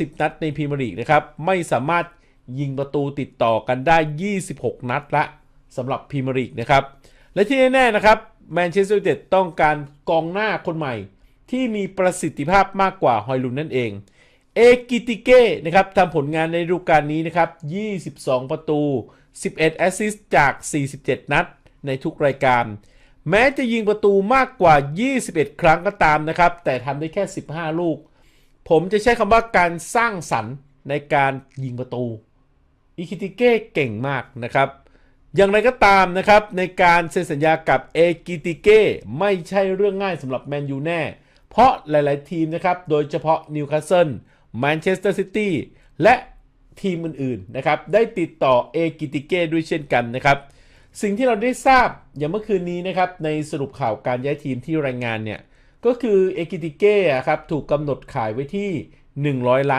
30นัดในพรีเมียร์ลีกนะครับ ไม่สามารถยิงประตูติดต่อกันได้ 26 นัดละสำหรับพรีเมียร์ลีกนะครับ และที่แน่ๆนะครับแมนเชสเตอร์ยูไนเต็ดต้องการกองหน้าคนใหม่ ที่มีประสิทธิภาพมากกว่าฮอยลุนนั่นเองเอกิติเก้นะครับทำผลงานในฤดูกาลนี้นะครับ 22 ประตู 11 แอสซิสต์จาก 47 นัดในทุกรายการ แม้จะยิงประตูมากกว่า 21 ครั้งก็ตามนะครับ แต่ทำได้แค่ 15 ลูก ผมจะใช้คำว่าการสร้างสรรค์ในการยิงประตู อิคิติเก้เก่งมากนะครับ อย่างไรก็ตามนะครับในการเซ็นสัญญากับเอกิติเก้ไม่ใช่เรื่องง่ายสำหรับแมนยูแน่ เพราะหลาย ๆ ทีมนะครับ โดยเฉพาะนิวคาสเซิลแมนเชสเตอร์ซิตี้และทีมอื่น ๆ นะครับ ได้ติดต่อเอกิติเก้ด้วยเช่นกันนะครับ สิ่งที่เราได้ทราบอย่างเมื่อคืนนี้นะครับในสรุปข่าวการย้ายทีมที่รายงานเนี่ย ก็คือเอกิติเก้อครับถูกกำหนดขายไว้ที่ 100 ล้าน